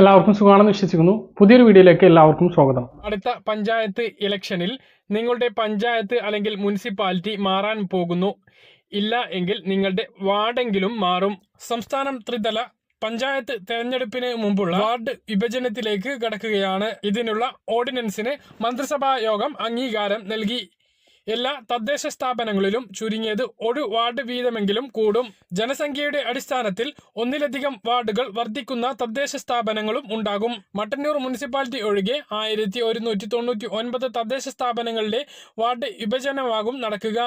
എല്ലാവർക്കും സുഖമാണെന്ന് വിശ്വസിക്കുന്നു. പുതിയൊരു വീഡിയോയിലേക്ക് എല്ലാവർക്കും സ്വാഗതം. അടുത്ത പഞ്ചായത്ത് ഇലക്ഷനിൽ നിങ്ങളുടെ പഞ്ചായത്ത് അല്ലെങ്കിൽ മുനിസിപ്പാലിറ്റി മാറാൻ പോകുന്നു. ഇല്ല എങ്കിൽ നിങ്ങളുടെ വാർഡെങ്കിലും മാറും. സംസ്ഥാനം ത്രിതല പഞ്ചായത്ത് തെരഞ്ഞെടുപ്പിന് മുമ്പുള്ള വാർഡ് വിഭജനത്തിലേക്ക് കടക്കുകയാണ്. ഇതിനുള്ള ഓർഡിനൻസിന് മന്ത്രിസഭാ യോഗം അംഗീകാരം നൽകി. എല്ലാ തദ്ദേശ സ്ഥാപനങ്ങളിലും ചുരുങ്ങിയത് ഒരു വാർഡ് വീതമെങ്കിലും കൂടും. ജനസംഖ്യയുടെ അടിസ്ഥാനത്തിൽ ഒന്നിലധികം വാർഡുകൾ വർദ്ധിക്കുന്ന തദ്ദേശ സ്ഥാപനങ്ങളും ഉണ്ടാകും. മട്ടന്നൂർ മുനിസിപ്പാലിറ്റി ഒഴികെ ആയിരത്തി ഒരുന്നൂറ്റി തൊണ്ണൂറ്റി ഒൻപത് തദ്ദേശ സ്ഥാപനങ്ങളിലെ വാർഡ് വിഭജനമാകും നടക്കുക.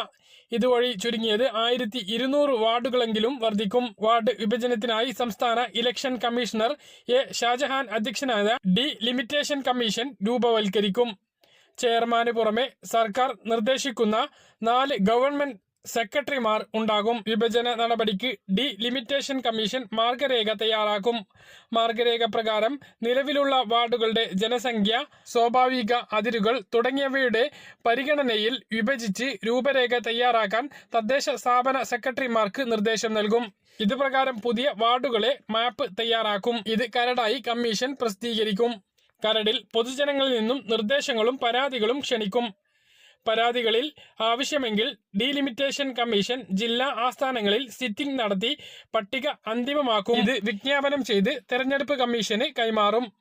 ഇതുവഴി ചുരുങ്ങിയത് ആയിരത്തി ഇരുന്നൂറ് വാർഡുകളെങ്കിലും വർദ്ധിക്കും. വാർഡ് വിഭജനത്തിനായി സംസ്ഥാന ഇലക്ഷൻ കമ്മീഷണർ എ ഷാജഹാൻ അധ്യക്ഷനായ ഡി ലിമിറ്റേഷൻ കമ്മീഷൻ രൂപവൽക്കരിക്കും. ചെയർമാന് പുറമെ സർക്കാർ നിർദ്ദേശിക്കുന്ന നാല് ഗവൺമെന്റ് സെക്രട്ടറിമാർ ഉണ്ടാകും. വിഭജന നടപടിക്ക് ഡി ലിമിറ്റേഷൻ കമ്മീഷൻ മാർഗരേഖ തയ്യാറാക്കും. മാർഗരേഖ പ്രകാരം നിലവിലുള്ള വാർഡുകളുടെ ജനസംഖ്യ സ്വാഭാവിക അതിരുകൾ തുടങ്ങിയവയുടെ പരിഗണനയിൽ വിഭജിച്ച് രൂപരേഖ തയ്യാറാക്കാൻ തദ്ദേശ സ്ഥാപന സെക്രട്ടറിമാർക്ക് നിർദ്ദേശം നൽകും. ഇതുപ്രകാരം പുതിയ വാർഡുകളെ മാപ്പ് തയ്യാറാക്കും. ഇത് കരടായി കമ്മീഷൻ പ്രസിദ്ധീകരിക്കും. കരടിൽ പൊതുജനങ്ങളിൽ നിന്നും നിർദ്ദേശങ്ങളും പരാതികളും ക്ഷണിക്കും. പരാതികളിൽ ആവശ്യമെങ്കിൽ ഡീലിമിറ്റേഷൻ കമ്മീഷൻ ജില്ലാ ആസ്ഥാനങ്ങളിൽ സിറ്റിംഗ് നടത്തി പട്ടിക അന്തിമമാക്കും. ഇത് വിജ്ഞാപനം ചെയ്ത് തെരഞ്ഞെടുപ്പ് കമ്മീഷന് കൈമാറും.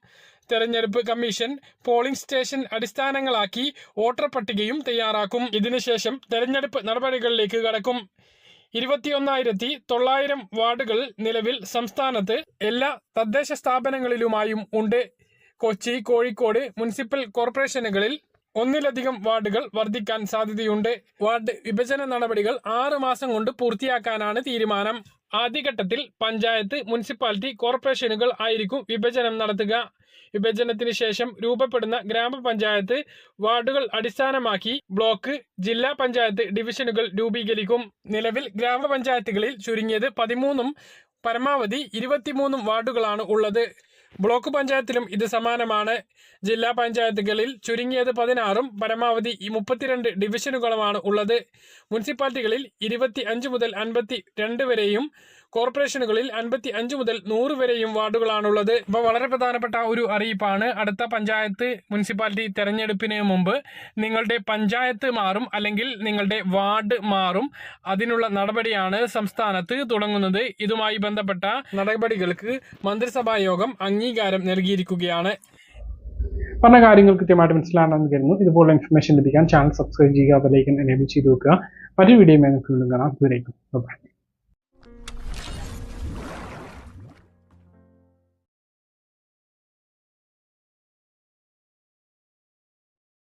തെരഞ്ഞെടുപ്പ് കമ്മീഷൻ പോളിംഗ് സ്റ്റേഷൻ അടിസ്ഥാനങ്ങളാക്കി വോട്ടർ പട്ടികയും തയ്യാറാക്കും. ഇതിനുശേഷം തെരഞ്ഞെടുപ്പ് നടപടികളിലേക്ക് കടക്കും. ഇരുപത്തിയൊന്നായിരത്തി തൊള്ളായിരം വാർഡുകൾ നിലവിൽ സംസ്ഥാനത്ത് എല്ലാ തദ്ദേശ സ്ഥാപനങ്ങളിലുമായും ഉണ്ട്. കൊച്ചി കോഴിക്കോട് മുനിസിപ്പൽ കോർപ്പറേഷനുകളിൽ ഒന്നിലധികം വാർഡുകൾ വർദ്ധിക്കാൻ സാധ്യതയുണ്ട്. വാർഡ് വിഭജന നടപടികൾ ആറ് മാസം കൊണ്ട് പൂർത്തിയാക്കാനാണ് തീരുമാനം. ആദ്യഘട്ടത്തിൽ പഞ്ചായത്ത് മുനിസിപ്പാലിറ്റി കോർപ്പറേഷനുകൾ ആയിരിക്കും വിഭജനം നടത്തുക. വിഭജനത്തിന് ശേഷം രൂപപ്പെടുന്ന ഗ്രാമപഞ്ചായത്ത് വാർഡുകൾ അടിസ്ഥാനമാക്കി ബ്ലോക്ക് ജില്ലാ പഞ്ചായത്ത് ഡിവിഷനുകൾ രൂപീകരിക്കും. നിലവിൽ ഗ്രാമപഞ്ചായത്തുകളിൽ ചുരുങ്ങിയത് പതിമൂന്നും പരമാവധി ഇരുപത്തിമൂന്നും വാർഡുകളാണ് ഉള്ളത്. ബ്ലോക്ക് പഞ്ചായത്തിലും ഇത് സമാനമാണ്. ജില്ലാ പഞ്ചായത്തുകളിൽ ചുരുങ്ങിയത് പതിനാറും പരമാവധി മുപ്പത്തിരണ്ട് ഡിവിഷനുകളുമാണ് ഉള്ളത്. മുനിസിപ്പാലിറ്റികളിൽ ഇരുപത്തി അഞ്ച് മുതൽ അൻപത്തി രണ്ട് വരെയും കോർപ്പറേഷനുകളിൽ അൻപത്തി അഞ്ച് മുതൽ നൂറ് വരെയും വാർഡുകളാണുള്ളത്. ഇപ്പൊ വളരെ പ്രധാനപ്പെട്ട ഒരു അറിയിപ്പാണ്. അടുത്ത പഞ്ചായത്ത് മുനിസിപ്പാലിറ്റി തെരഞ്ഞെടുപ്പിന് മുമ്പ് നിങ്ങളുടെ പഞ്ചായത്ത് മാറും അല്ലെങ്കിൽ നിങ്ങളുടെ വാർഡ് മാറും. അതിനുള്ള നടപടിയാണ് സംസ്ഥാനത്ത് തുടങ്ങുന്നത്. ഇതുമായി ബന്ധപ്പെട്ട നടപടികൾക്ക് മന്ത്രിസഭാ യോഗം അംഗീകാരം നൽകിയിരിക്കുകയാണ്. പറഞ്ഞ കാര്യങ്ങൾ കൃത്യമായിട്ട് മനസ്സിലാണെന്ന് കരുതുന്നു. ഇതുപോലുള്ള ഇൻഫർമേഷൻ ലഭിക്കാൻ ചാനൽ സബ്സ്ക്രൈബ് ചെയ്യുക ബെലൈക്കൻ എനേബിൾ ചെയ്ത് വെക്കുക. മറ്റൊരു വീഡിയോ വീണ്ടും കാണാം.